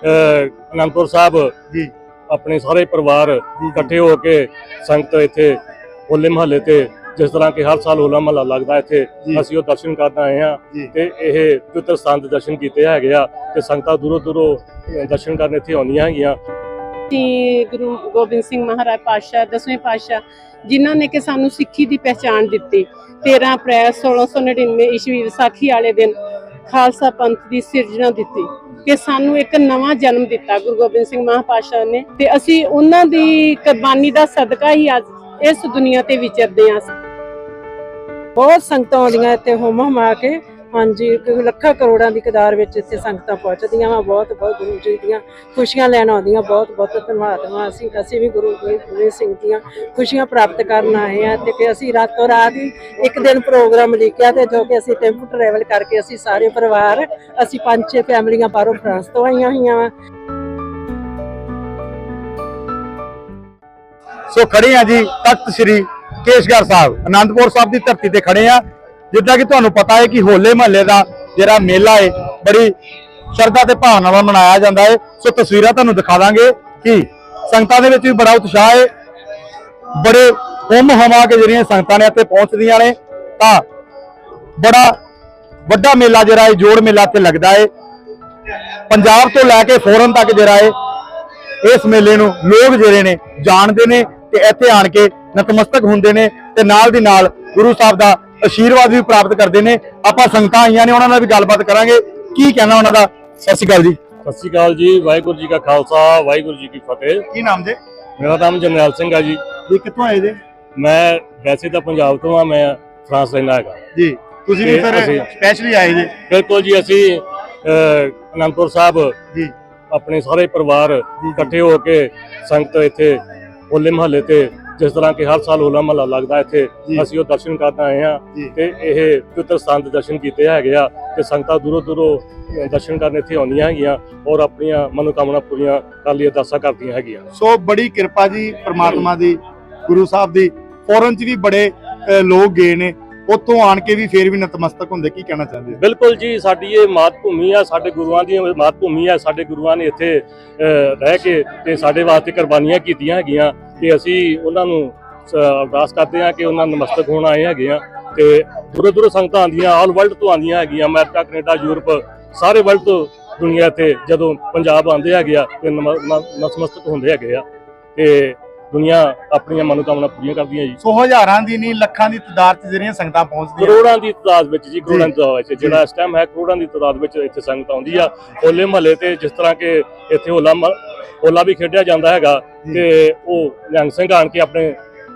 ਅਨੰਦਪੁਰ ਸਾਹਿਬ ਜੀ ਆਪਣੇ ਸਾਰੇ ਪਰਿਵਾਰ। ਇਕੱਠੇ ਹੋ ਕੇ ਸੰਗਤ ਇੱਥੇ ਹੋਲੇ ਮਹੱਲੇ ਤੇ ਜਿਸ ਤਰ੍ਹਾਂ ਕਿ ਹਰ ਸਾਲ ਹੋਲਾ ਮਹੱਲਾ ਲੱਗਦਾ ਇੱਥੇ। ਅਸੀਂ ਉਹ ਦਰਸ਼ਨ ਕਰਨ ਆਏ ਹਾਂ ਜੀ। ਤੇ ਇਹ ਪਵਿੱਤਰ ਸਥਾਨ ਦੇ ਦਰਸ਼ਨ ਕੀਤੇ ਹੈਗੇ ਆ ਤੇ ਸੰਗਤਾਂ ਦੂਰੋਂ ਦੂਰੋਂ ਦਰਸ਼ਨ ਕਰਨ ਇੱਥੇ ਆਉਂਦੀਆਂ ਹੈਗੀਆਂ ਜੀ ਗੁਰੂ ਗੋਬਿੰਦ ਸਿੰਘ ਮਹਾਰਾਜ ਪਾਤਸ਼ਾਹ ਦਸਵੇਂ ਪਾਤਸ਼ਾਹ ਜਿਨ੍ਹਾਂ ਨੇ ਕਿ ਸਾਨੂੰ ਸਿੱਖੀ ਦੀ ਪਹਿਚਾਣ ਦਿੱਤੀ 13 ਅਪ੍ਰੈਲ 1699 ਈਸਵੀ ਵਿਸਾਖੀ ਵਾਲੇ ਦਿਨ ਖਾਲਸਾ ਪੰਥ ਦੀ ਸਿਰਜਣਾ ਦਿੱਤੀ ਕਿ ਸਾਨੂੰ ਇੱਕ ਨਵਾਂ ਜਨਮ ਦਿੱਤਾ ਗੁਰੂ ਗੋਬਿੰਦ ਸਿੰਘ ਮਹਾਪਾਤਸ਼ਾਹ ਨੇ ਤੇ ਅਸੀਂ ਉਹਨਾਂ ਦੀ ਕੁਰਬਾਨੀ ਦਾ ਸਦਕਾ ਹੀ ਅੱਜ ਇਸ ਦੁਨੀਆ ਤੇ ਵਿਚਰਦੇ ਹਾਂ। ਬਹੁਤ ਸੰਗਤਾਂ ਆਉਂਦੀਆਂ ਇੱਥੇ ਹੁਮ ਹੁਮਾ ਕੇ। ਹਾਂਜੀ ਕ- ਲੱਖਾਂ ਕਰੋੜਾਂ ਦੀ ਕਦਾਰ ਵਿੱਚ ਇੱਥੇ ਸੰਗਤਾਂ ਪਹੁੰਚਦੀਆਂ ਵਾ, ਬਹੁਤ ਬਹੁਤ ਗੁਰੂ ਜੀ ਦੀਆਂ ਖੁਸ਼ੀਆਂ ਲੈਣ ਆਉਂਦੀਆਂ, ਬਹੁਤ ਬਹੁਤ ਧੰਨਵਾਦ ਵਾ। ਅਸੀਂ ਅਸੀਂ ਵੀ ਗੁਰੂ ਗੋਬਿੰਦ ਸਿੰਘ ਦੀਆਂ ਖੁਸ਼ੀਆਂ ਪ੍ਰਾਪਤ ਕਰਨ ਆਏ ਆ ਤੇ ਕਿ ਅਸੀਂ ਰਾਤੋਂ ਰਾਤ ਹੀ ਇੱਕ ਦਿਨ ਪ੍ਰੋਗਰਾਮ ਲਿਖਿਆ ਤੇ ਜੋ ਕਿ ਅਸੀਂ ਟੈਂਪੂ ਟਰੈਵਲ ਕਰਕੇ ਅਸੀਂ ਸਾਰੇ ਪਰਿਵਾਰ, ਅਸੀਂ ਪੰਜ, ਛੇ ਫੈਮਲੀਆਂ ਬਾਹਰੋਂ ਫਰਾਂਸ ਤੋਂ ਆਈਆਂ ਹੋਈਆਂ ਵਾ। ਸੋ ਖੜੇ ਆ ਜੀ ਤਖਤ ਸ੍ਰੀ ਕੇਸ਼ਗੜ੍ਹ ਸਾਹਿਬ, ਅਨੰਦਪੁਰ ਸਾਹਿਬ ਦੀ ਧਰਤੀ ਤੇ ਖੜੇ ਆ ਜਿੱਦਾਂ ਕਿ ਤੁਹਾਨੂੰ ਪਤਾ ਹੈ ਕਿ ਹੋਲੇ ਮਹੱਲੇ ਦਾ ਜਿਹੜਾ ਮੇਲਾ ਹੈ, ਬੜੀ ਸ਼ਰਧਾ ਤੇ ਭਾਵਨਾ ਨਾਲ ਮਨਾਇਆ ਜਾਂਦਾ ਹੈ। ਸੋ ਤਸਵੀਰਾਂ ਤੁਹਾਨੂੰ ਦਿਖਾ ਦਾਂਗੇ ਕਿ ਸੰਗਤਾਂ ਦੇ ਵਿੱਚ ਵੀ ਬੜਾ ਉਤਸ਼ਾਹ ਹੈ। ਬੜੇ ਹੁਮ ਹਮਾ ਕੇ ਜਿਹੜੀਆਂ ਸੰਗਤਾਂ ਨੇ ਇੱਥੇ ਪਹੁੰਚਦੀਆਂ ਨੇ। ਤਾਂ ਬੜਾ ਵੱਡਾ ਮੇਲਾ ਜਿਹੜਾ ਹੈ, ਜੋੜ ਮੇਲਾ ਇੱਥੇ ਲੱਗਦਾ ਹੈ। ਪੰਜਾਬ ਤੋਂ ਲੈ ਕੇ ਫੋਰਨ ਤੱਕ ਜਿਹੜਾ ਹੈ, ਇਸ ਮੇਲੇ ਨੂੰ ਲੋਕ ਜਿਹੜੇ ਨੇ ਜਾਣਦੇ ਨੇ ਤੇ ਇੱਥੇ ਆਣ ਕੇ ਨਤਮਸਤਕ ਹੁੰਦੇ ਨੇ ਤੇ ਨਾਲ ਦੀ ਨਾਲ ਗੁਰੂ ਸਾਹਿਬ ਦਾ ਆਸ਼ੀਰਵਾਦ ਵੀ ਪ੍ਰਾਪਤ ਕਰਦੇ ਨੇ। ਆਪਾਂ ਸੰਗਤਾਂ ਆਈਆਂ ਨੇ ਉਹਨਾਂ ਨਾਲ ਵੀ ਗੱਲਬਾਤ ਕਰਾਂਗੇ। ਕੀ ਕਹਿਣਾ ਉਹਨਾਂ ਦਾ? ਸਤਿ ਸ਼੍ਰੀ ਅਕਾਲ ਜੀ। ਸਤਿ ਸ਼੍ਰੀ ਅਕਾਲ ਜੀ ਵਾਹਿਗੁਰੂ ਜੀ ਕਾ ਖਾਲਸਾ ਵਾਹਿਗੁਰੂ ਜੀ ਕੀ ਫਤਿਹ। ਕੀ ਨਾਮ ਜੀ? ਮੇਰਾ ਨਾਮ ਜਰਨੈਲ ਸਿੰਘ ਆ ਜੀ। ਜੀ ਕਿੱਥੋਂ ਆਏ ਜੀ? ਮੈਂ ਵੈਸੇ ਤਾਂ ਪੰਜਾਬ ਤੋਂ ਆ ਮੈਂ ਫਰਾਂਸ ਰਹਿੰਦਾ ਹੈਗਾ। ਜੀ ਤੁਸੀਂ ਵੀ ਫਿਰ ਸਪੈਸ਼ਲੀ ਆਏ ਜੀ? ਬਿਲਕੁਲ ਜੀ ਅਸੀਂ ਅਨੰਦਪੁਰ ਸਾਹਿਬ ਜੀ। ਆਪਣੇ ਸਾਰੇ ਪਰਿਵਾਰ। ਇਕੱਠੇ ਹੋ ਕੇ ਸੰਗਤ ਇੱਥੇ ਹੋਲੇ ਮਹੱਲੇ ਤੇ ਜਿਸ ਤਰ੍ਹਾਂ ਕਿ ਹਰ ਸਾਲ ਹੋਲਾ ਮਹੱਲਾ ਲੱਗਦਾ ਇੱਥੇ। ਅਸੀਂ ਉਹ ਦਰਸ਼ਨ ਕਰਨ ਆਏ ਹਾਂ। ਤੇ ਇਹ ਪਵਿੱਤਰ ਸਥਾਨ ਦੇ ਦਰਸ਼ਨ ਕੀਤੇ ਹੈਗੇ ਆ ਤੇ ਸੰਗਤਾਂ ਦੂਰੋਂ ਦੂਰੋਂ ਦਰਸ਼ਨ ਕਰਨ ਇੱਥੇ ਆਉਂਦੀਆਂ ਹੈਗੀਆਂ ਔਰ ਆਪਣੀਆਂ ਮਨੋਕਾਮਨਾ ਪੂਰੀਆਂ ਕਰਨ ਲਈ ਅਰਦਾਸਾਂ ਕਰਦੀਆਂ ਹੈਗੀਆਂ। ਸੋ ਬੜੀ ਕਿਰਪਾ ਜੀ ਪ੍ਰਮਾਤਮਾ ਦੀ ਗੁਰੂ ਸਾਹਿਬ ਦੀ। ਫੋਰਨ ਚ ਵੀ ਬੜੇ ਲੋਕ ਗਏ ਨੇ। ਉੱਥੋਂ ਆਣ ਕੇ ਵੀ ਫੇਰ ਵੀ ਨਤਮਸਤਕ ਹੁੰਦੇ ਕੀ ਕਹਿਣਾ ਚਾਹੁੰਦੇ ਬਿਲਕੁਲ ਜੀ ਸਾਡੀ ਇਹ ਮਾਤ ਭੂਮੀ ਆ ਸਾਡੇ ਗੁਰੂਆਂ ਦੀ ਮਾਤ ਭੂਮੀ ਆ ਸਾਡੇ ਗੁਰੂਆਂ ਨੇ ਇੱਥੇ ਰਹਿ ਕੇ ਤੇ ਸਾਡੇ ਵਾਸਤੇ ਕੁਰਬਾਨੀਆਂ ਕੀਤੀਆਂ ਹੈਗੀਆਂ। ਤੇ ਅਸੀਂ ਉਹਨਾਂ ਨੂੰ ਅਰਦਾਸ ਕਰਦੇ ਆ ਕਿ ਉਹਨਾਂ ਨਮਸਤਕ ਹੋਣ ਆਏ ਹੈਗੇ ਆ ਤੇ ਦੂਰੋਂ ਦੂਰੋਂ ਸੰਗਤਾਂ ਆਉਂਦੀਆਂ ਆਲ ਵਰਲਡ ਤੋਂ ਆਉਂਦੀਆਂ ਹੈਗੀਆਂ ਅਮਰੀਕਾ ਕੈਨੇਡਾ ਯੂਰਪ ਸਾਰੇ ਵਰਲਡ ਤੋਂ ਦੁਨੀਆ ਤੇ ਜਦੋਂ ਪੰਜਾਬ ਆਉਂਦੇ ਹੈਗੇ ਆ ਤੇ ਨਤਮਸਤਕ ਹੁੰਦੇ ਹੈਗੇ ਆ ਤੇ ਦੁਨੀਆ ਆਪਣੀਆਂ ਮਨੋਕਾਮਨਾ ਪੂਰੀਆਂ ਕਰਦੀਆਂ ਜੀ। ਸੋ ਹਜ਼ਾਰਾਂ ਦੀ ਨਹੀਂ ਲੱਖਾਂ ਦੀ ਤਾਦਾਦ ਚ ਜਿਹੜੀਆਂ ਸੰਗਤਾਂ ਪਹੁੰਚਦੀਆਂ। ਕਰੋੜਾਂ ਦੀ ਤਾਦਾਦ ਵਿੱਚ ਜੀ ਕਰੋੜਾਂ ਦੀ ਤਾਦਾਦ ਵਿੱਚ ਜਿਹੜਾ ਇਸ ਟਾਈਮ ਹੈ ਕਰੋੜਾਂ ਦੀ ਤਾਦਾਦ ਵਿੱਚ ਇੱਥੇ ਸੰਗਤ ਆਉਂਦੀ ਆ। ਹੋਲੇ ਮਹੱਲੇ ਤੇ ਜਿਸ ਤਰ੍ਹਾਂ ਕਿ ਇੱਥੇ ਹੋਲਾ ਹੋਲਾ ਵੀ ਖੇਡਿਆ ਜਾਂਦਾ ਹੈਗਾ। ਤੇ ਉਹ ਨਿਹੰਗ ਸਿੰਘ ਆਣ ਕੇ ਆਪਣੇ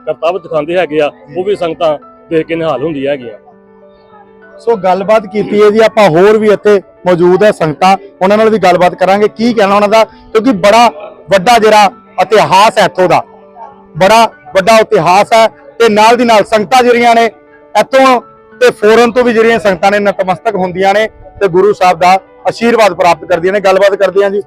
ਕਰਤੱਵ ਦਿਖਾਉਂਦੇ ਹੈਗੇ ਆ ਉਹ ਵੀ ਸੰਗਤਾਂ ਦੇਖ ਕੇ ਨਿਹਾਲ ਹੁੰਦੀਆਂ ਹੈਗੀਆਂ। ਸੋ ਗੱਲਬਾਤ ਕੀਤੀ ਹੈ ਜੀ ਆਪਾਂ ਹੋਰ ਵੀ ਇੱਥੇ ਮੌਜੂਦ ਹੈ ਸੰਗਤਾਂ ਉਹਨਾਂ ਨਾਲ ਵੀ ਗੱਲਬਾਤ ਕਰਾਂਗੇ ਕੀ ਕਹਿਣਾ ਉਹਨਾਂ ਦਾ? ਕਿਉਂਕਿ ਬੜਾ ਵੱਡਾ ਜਿਹੜਾ ਇਤਿਹਾਸ ਹੈ ਇੱਥੋਂ ਦਾ ਬੜਾ ਵੱਡਾ ਇਤਿਹਾਸ ਹੈ ਤੇ ਨਾਲ ਦੀ ਨਾਲ ਸੰਗਤਾਂ ਜਿਹੜੀਆਂ ਨੇ ਇੱਥੋਂ ਤੇ ਫੋਰਨ ਤੋਂ ਵੀ ਜਿਹੜੀਆਂ ਸੰਗਤਾਂ ਨੇ ਨਤਮਸਤਕ ਹੁੰਦੀਆਂ ਨੇ ਤੇ ਗੁਰੂ ਸਾਹਿਬ ਦਾ ਆਸ਼ੀਰਵਾਦ ਪ੍ਰਾਪਤ ਕਰਦੀਆਂ ਨੇ ਗੱਲਬਾਤ ਕਰਦੇ ਹਾਂ ਜੀ।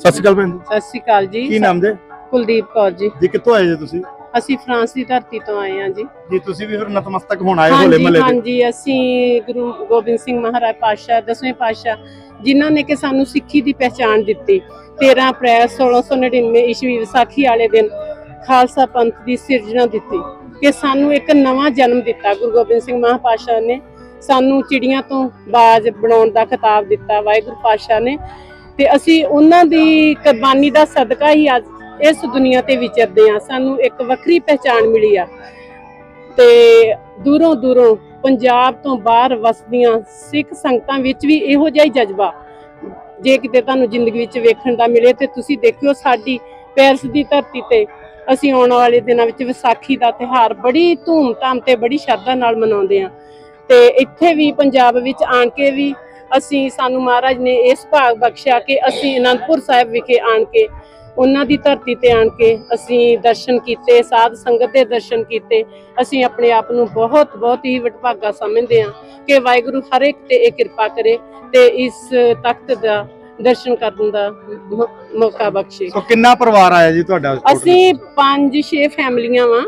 ਸਤਿ ਸ਼੍ਰੀ ਅਕਾਲ ਭੈਣ ਜੀ। ਸਤਿ ਸ਼੍ਰੀ ਅਕਾਲ ਜੀ। ਕੀ ਨਾਮ ਦੇ ਕੁਲਦੀਪ ਕੌਰ ਜੀ। ਜੀ ਕਿੱਥੋਂ ਆਏ ਜੀ ਤੁਸੀਂ? ਅਸੀਂ ਫਰਾਂਸ ਦੀ ਧਰਤੀ ਤੋਂ ਆਏ ਹਾਂ ਜੀ। ਜੀ ਤੁਸੀਂ ਵੀ ਫਿਰ ਨਤਮਸਤਕ ਹੋਣ ਆਏ ਹੋਲੇ ਮਹੱਲੇ ਤੇ ਹਾਂਜੀ ਅਸੀਂ ਗੁਰੂ ਗੋਬਿੰਦ ਸਿੰਘ ਮਹਾਰਾਜ ਪਾਤਸ਼ਾਹ ਦਸਵੇਂ ਪਾਤਸ਼ਾਹ ਜਿਨ੍ਹਾਂ ਨੇ ਕਿ ਸਾਨੂੰ ਸਿੱਖੀ ਦੀ ਪਹਿਚਾਣ ਦਿੱਤੀ। 13 ਅਪ੍ਰੈਲ 1699 ਈਸਵੀ ਵਿਸਾਖੀ ਵਾਲੇ ਦਿਨ ਖਾਲਸਾ ਪੰਥ ਦੀ ਸਿਰਜਣਾ ਦਿੱਤੀ ਕਿ ਸਾਨੂੰ ਇੱਕ ਨਵਾਂ ਜਨਮ ਦਿੱਤਾ। ਗੁਰੂ ਗੋਬਿੰਦ ਸਿੰਘ ਮਹਾਪਾਤਸ਼ਾਹ ਨੇ ਸਾਨੂੰ ਚਿੜੀਆਂ ਤੋਂ ਬਾਜ਼ ਬਣਾਉਣ ਦਾ ਖਿਤਾਬ ਦਿੱਤਾ। ਵਾਹਿਗੁਰੂ ਪਾਤਸ਼ਾਹ ਨੇ ਤੇ ਅਸੀਂ ਉਹਨਾਂ ਦੀ ਕੁਰਬਾਨੀ ਦਾ ਸਦਕਾ ਹੀ ਅੱਜ ਇਸ ਦੁਨੀਆ ਤੇ ਵਿਚਰਦੇ ਆ ਸਾਨੂੰ ਇੱਕ ਵੱਖਰੀ ਪਹਿਚਾਣ ਮਿਲੀ ਆ। ਤੇ ਦੂਰੋਂ ਦੂਰੋਂ ਪੰਜਾਬ ਤੋਂ ਬਾਹਰ ਵਸਦੀਆਂ ਸਿੱਖ ਸੰਗਤਾਂ ਵਿੱਚ ਵੀ ਇਹੋ ਜਿਹਾ ਹੀ ਜਜ਼ਬਾ। ਜੇ ਕਿਤੇ ਤੁਹਾਨੂੰ ਜ਼ਿੰਦਗੀ ਵਿੱਚ ਵੇਖਣ ਦਾ ਮਿਲੇ ਤੇ ਤੁਸੀਂ ਦੇਖਿਓ ਸਾਡੀ ਪੈਰਸ ਦੀ ਧਰਤੀ ਤੇ ਅਸੀਂ ਆਉਣ ਵਾਲੇ ਦਿਨਾਂ ਵਿੱਚ ਵਿਸਾਖੀ ਦਾ ਤਿਹਾਰ ਬੜੀ ਧੂਮ-ਧਾਮ ਤੇ ਬੜੀ ਸ਼ਰਧਾ ਨਾਲ ਮਨਾਉਂਦੇ ਆ ਤੇ ਇੱਥੇ ਵੀ ਪੰਜਾਬ ਵਿੱਚ ਆਣ ਕੇ ਵੀ ਅਸੀਂ ਸਾਨੂੰ ਮਹਾਰਾਜ ਨੇ ਇਸ ਭਾਗ ਬਖਸ਼ਿਆ ਕਿ ਅਸੀਂ ਅਨੰਦਪੁਰ ਸਾਹਿਬ ਵਿਖੇ ਆਣ ਕੇ ਉਹਨਾਂ ਦੀ ਧਰਤੀ ਤੇ ਆਣ ਕੇ ਅਸੀਂ ਦਰਸ਼ਨ ਕੀਤੇ ਸਾਧ ਸੰਗਤ ਦੇ ਦਰਸ਼ਨ ਕੀਤੇ। ਅਸੀਂ ਆਪਣੇ ਆਪ ਨੂੰ ਬਹੁਤ ਬਹੁਤ ਹੀ ਵਡਭਾਗਾ ਸਮਝਦੇ ਹਾਂ ਕਿ ਵਾਹਿਗੁਰੂ ਹਰ ਇੱਕ ਤੇ ਇਹ ਕਿਰਪਾ ਕਰੇ ਤੇ ਇਸ ਤਖਤ ਦਾ ਦਰਸ਼ਨ ਕਰਨ ਦਾ ਮੌਕਾ ਬਖਸ਼ੇ। ਸੋ ਕਿੰਨਾ ਪਰਿਵਾਰ ਆਇਆ ਜੀ ਤੁਹਾਡਾ? ਅਸੀਂ ਪੰਜ ਛੇ ਫੈਮਲੀਆਂ ਵਾਂ।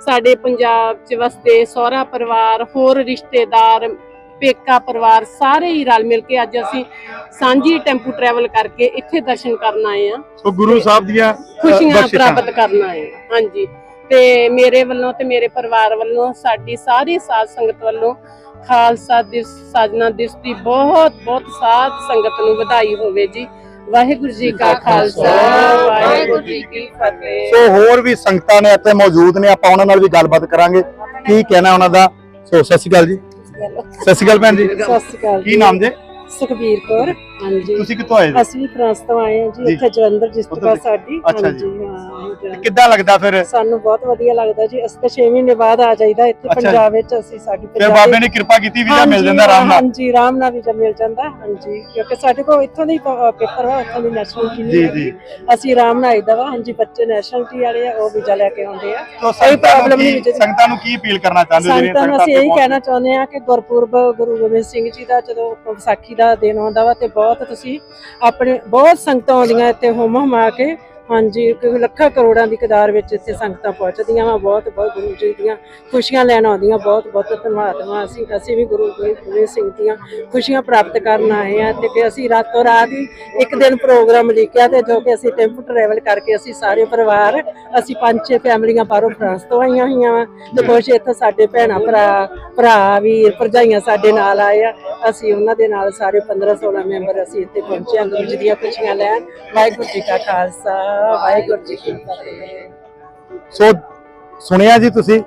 ਸਾਡੇ ਪੰਜਾਬ 'ਚ ਵਸਦੇ ਸਹੁਰਾ ਪਰਿਵਾਰ ਹੋਰ ਰਿਸ਼ਤੇਦਾਰ ਪੇਕਾ ਪਰਿਵਾਰ ਸਾਰੇ ਹੀ ਰਲ ਮਿਲ ਕੇ ਅੱਜ ਅਸੀਂ ਸਾਂਝੀ ਟੈਂਪੂ ਟਰੈਵਲ ਕਰਕੇ ਇੱਥੇ ਦਰਸ਼ਨ ਕਰਨ ਆਏ ਆ ਸੋ ਗੁਰੂ ਸਾਹਿਬ ਦੀਆਂ ਖੁਸ਼ੀਆਂ। ਪ੍ਰਾਪਤ ਕਰਨ ਆਏ। ਹਾਂਜੀ। ਤੇ ਮੇਰੇ ਵੱਲੋਂ ਤੇ ਮੇਰੇ ਪਰਿਵਾਰ ਵੱਲੋਂ ਸਾਡੀ ਸਾਰੀ ਸਾਧ ਸੰਗਤ ਵੱਲੋਂ ਖਾਲਸਾ ਦਿਵਸ ਸਾਜਨਾ ਦਿਵਸ ਦੀ ਬਹੁਤ ਬਹੁਤ ਸਾਧ ਸੰਗਤ ਨੂੰ ਵਧਾਈ ਹੋਵੇ ਜੀ। ਵਾਹਿਗੁਰੂ ਜੀ ਕਾ ਖਾਲਸਾ ਵਾਹਿਗੁਰੂ ਜੀ ਕੀ ਫਤਿਹ। ਸੋ ਹੋਰ ਵੀ ਸੰਗਤਾਂ ਨੇ ਇੱਥੇ ਮੌਜੂਦ ਨੇ ਆਪਾਂ ਉਹਨਾਂ ਨਾਲ ਵੀ ਗੱਲਬਾਤ ਕਰਾਂਗੇ। ਕੀ ਕਹਿਣਾ ਉਹਨਾਂ ਦਾ? ਸੋ ਸਤਿ ਸ਼੍ਰੀ ਅਕਾਲ ਜੀ। ਸਤਿ ਸ਼੍ਰੀ ਅਕਾਲ ਭੈਣ ਜੀ। ਸਤਿ ਸ਼੍ਰੀ ਅਕਾਲ ਕੀ ਨਾਮ ਜੇ। ਸੁਖਬੀਰ ਕੌਰ। ਹਾਂਜੀ। ਤੁਸੀਂ ਕਿੱਥੋਂ ਆਏ ਜੀ? ਅਸੀਂ ਵੀ ਫਰਾਂਸ ਤੋਂ ਆਏ ਹਾਂ ਜੀ। ਜੀ। ਇੱਥੇ ਜਲੰਧਰ ਡਿਸਟ੍ਰਿਕਟ ਉੱਧਰ ਸਾਡੀ ਅੱਛਾ ਜੀ। ਹਾਂ ਜਲੰਧਰ- ਕਿੱਦਾਂ ਲੱਗਦਾ ਫਿਰ? ਸਾਨੂੰ ਬਹੁਤ ਵਧੀਆ ਲੱਗਦਾ ਜੀ। ਅਸੀਂ ਤਾਂ 6 ਮਹੀਨੇ ਬਾਅਦ ਆ ਜਾਈਦਾ ਇੱਥੇ ਅੱਛਾ ਜੀ। ਪੰਜਾਬ ਵਿੱਚ ਅਸੀਂ ਸਾਡੀ ਫਿਰ ਪੰਜਾਬੀ- ਬਾਬੇ ਨੇ ਕਿਰਪਾ ਕੀਤੀ ਵੀਜ਼ਾ ਮਿਲ ਹਾਂਜੀ, ਜਾਂਦਾ ਆਰਾਮ ਨਾਲ? ਹਾਂਜੀ ਆਰਾਮ ਨਾਲ ਵੀਜ਼ਾ ਮਿਲ ਜਾਂਦਾ ਹਾਂਜੀ। ਕਿਉਂਕਿ ਸਾਡੇ ਕੋਲ ਇੱਥੋਂ ਦੀ ਪੇਪਰ ਵਾ ਉੱਥੋਂ ਦੀ ਨੈਸ਼ਨਲਿਟੀ ਜੀ, ਹੈਗੀ। ਅਸੀਂ ਆਰਾਮ ਨਾਲ ਆਈਦਾ ਵਾ। ਹਾਂਜੀ ਬੱਚੇ ਨੈਸ਼ਨਲਿਟੀ ਵਾਲੇ ਆ ਉਹ ਵੀਜ਼ਾ ਲੈ ਕੇ ਆਉਂਦੇ ਆ। ਤੋ ਕੋਈ ਸੰਗਤਾਂ ਨੂੰ ਪ੍ਰੋਬਲਮ ਨਹੀਂ ਕੀ ਵਿੱਚ ਸੰਗਤਾਂ ਨੂੰ ਕੀ ਅਪੀਲ ਕਰਨਾ ਚਾਹੁੰਦੇ ਹੋ? ਜਿਹੜੀਆਂ ਸੰਗਤਾਂ ਨੂੰ ਅਸੀਂ ਇੱਥੇ ਇਹੀ ਕਹਿਣਾ ਚਾਹੁੰਦੇ ਆ ਕਿ ਗੁਰਪੁਰਬ ਗੁਰੂ ਗੋਬਿੰਦ ਸਿੰਘ ਜੀ ਦਾ ਜਦੋਂ ਵਿਸਾਖੀ ਦਾ ਦਿਨ ਆਉਂਦਾ ਵਾ ਤੇ ਬਹੁਤ ਤੁਸੀਂ ਆਪਣੇ ਬਹੁਤ ਸੰਗਤਾਂ ਆਉਂਦੀਆਂ ਇੱਥੇ ਹੁਮ ਹੁਮਾ ਕੇ। ਹਾਂਜੀ ਕਿ ਲੱਖਾਂ ਕਰੋੜਾਂ ਦੀ ਕਦਾਰ ਵਿੱਚ ਇੱਥੇ ਸੰਗਤਾਂ ਪਹੁੰਚਦੀਆਂ ਵਾ ਬਹੁਤ ਬਹੁਤ ਗੁਰੂ ਜੀ ਦੀਆਂ ਖੁਸ਼ੀਆਂ ਲੈਣ ਆਉਂਦੀਆਂ ਬਹੁਤ ਬਹੁਤ ਧੰਨਵਾਦ ਵਾ। ਅਸੀਂ ਅਸੀਂ ਵੀ ਗੁਰੂ ਗੋਬਿੰਦ ਸਿੰਘ ਦੀਆਂ ਖੁਸ਼ੀਆਂ ਪ੍ਰਾਪਤ ਕਰਨ ਆਏ ਆ ਤੇ ਕਿ ਅਸੀਂ ਰਾਤੋਂ ਰਾਤ ਹੀ ਇੱਕ ਦਿਨ ਪ੍ਰੋਗਰਾਮ ਲਿਖਿਆ ਤੇ ਜੋ ਕਿ ਅਸੀਂ ਟੈਂਪੂ ਟਰੈਵਲ ਕਰਕੇ ਅਸੀਂ ਸਾਰੇ ਪਰਿਵਾਰ ਅਸੀਂ ਪੰਜ ਛੇ ਫੈਮਲੀਆਂ ਬਾਹਰੋਂ ਫਰਾਂਸ ਤੋਂ ਆਈਆਂ ਹੋਈਆਂ ਵਾ ਤੇ ਕੁਛ ਇੱਥੇ ਸਾਡੇ ਭੈਣਾਂ ਭਰਾ ਭਰਾ ਵੀਰ ਭਰਜਾਈਆਂ ਸਾਡੇ ਨਾਲ ਆਏ ਆ। ਅਸੀਂ ਉਹਨਾਂ ਦੇ ਨਾਲ ਸਾਰੇ 15 16 ਮੈਂਬਰ ਅਸੀਂ ਇੱਥੇ ਪਹੁੰਚੇ ਹਾਂ ਗੁਰੂ ਜੀ ਦੀਆਂ ਖੁਸ਼ੀਆਂ ਲੈਣ। ਵਾਹਿਗੁਰੂ ਜੀ ਕਾ ਖਾਲਸਾ। ਵਾਹਿਗੁਰੂ ਜੀ ਕੀ ਫਤਿਹ। ਸੋ ਸੁਣਿਆ ਜੀ ਤੁਸੀਂ,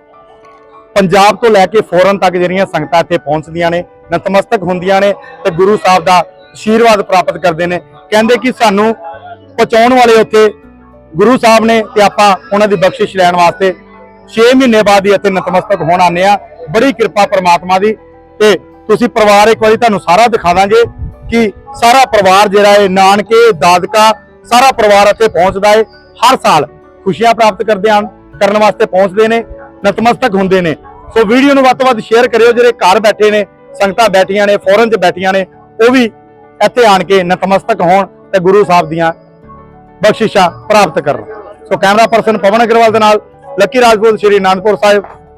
ਪੰਜਾਬ ਤੋਂ ਲੈ ਕੇ ਫੋਰਨ ਤੱਕ ਜਿਹੜੀਆਂ ਸੰਗਤਾਂ ਇੱਥੇ ਪਹੁੰਚਦੀਆਂ ਨੇ, ਨਤਮਸਤਕ ਹੁੰਦੀਆਂ ਨੇ ਤੇ ਗੁਰੂ ਸਾਹਿਬ ਦਾ ਆਸ਼ੀਰਵਾਦ ਪ੍ਰਾਪਤ ਕਰਦੇ ਨੇ। ਕਹਿੰਦੇ ਕਿ ਸਾਨੂੰ ਪਹੁੰਚਾਉਣ ਵਾਲੇ ਉੱਥੇ ਗੁਰੂ ਸਾਹਿਬ ਨੇ ਤੇ ਆਪਾਂ ਉਹਨਾਂ ਦੀ ਬਖਸ਼ਿਸ਼ ਲੈਣ ਵਾਸਤੇ 6 ਮਹੀਨੇ ਬਾਅਦ ਹੀ ਇੱਥੇ ਨਤਮਸਤਕ ਹੋਣ ਆਨੇ ਆ ਬੜੀ ਕਿਰਪਾ ਪ੍ਰਮਾਤਮਾ ਦੀ। ਤੇ ਤੁਸੀਂ ਪਰਿਵਾਰ ਇੱਕ ਵਾਰੀ ਤੁਹਾਨੂੰ ਸਾਰਾ ਦਿਖਾ ਦਾਂਗੇ ਕਿ ਸਾਰਾ ਪਰਿਵਾਰ ਜਿਹੜਾ ਹੈ, ਨਾਨਕੇ, ਦਾਦਕਾ ਸਾਰਾ ਪਰਿਵਾਰ ਇੱਥੇ ਪਹੁੰਚਦਾ ਹੈ ਹਰ ਸਾਲ ਖੁਸ਼ੀਆਂ ਪ੍ਰਾਪਤ ਕਰਦੇ ਹਨ, ਕਰਨ ਵਾਸਤੇ ਪਹੁੰਚਦੇ ਨੇ, ਨਤਮਸਤਕ ਹੁੰਦੇ ਨੇ। ਸੋ ਵੀਡੀਓ ਨੂੰ ਵੱਧ ਤੋਂ ਵੱਧ ਸ਼ੇਅਰ ਕਰਿਓ, ਜਿਹੜੇ ਘਰ ਬੈਠੇ ਨੇ, ਸੰਗਤਾਂ ਬੈਠੀਆਂ ਨੇ ਫੋਰਨ 'ਚ ਬੈਠੀਆਂ ਨੇ, ਉਹ ਵੀ ਇੱਥੇ ਆਣ ਕੇ ਨਤਮਸਤਕ ਹੋਣ ਤੇ ਗੁਰੂ ਸਾਹਿਬ ਦੀਆਂ ਬਖਸ਼ਿਸ਼ਾਂ ਪ੍ਰਾਪਤ ਕਰਨ। So camera person Pawan Agarwal ਦੇ ਨਾਲ, ਲੱਕੀ ਰਾਜਪੂਤ, ਸ਼੍ਰੀ ਅਨੰਦਪੁਰ ਸਾਹਿਬ।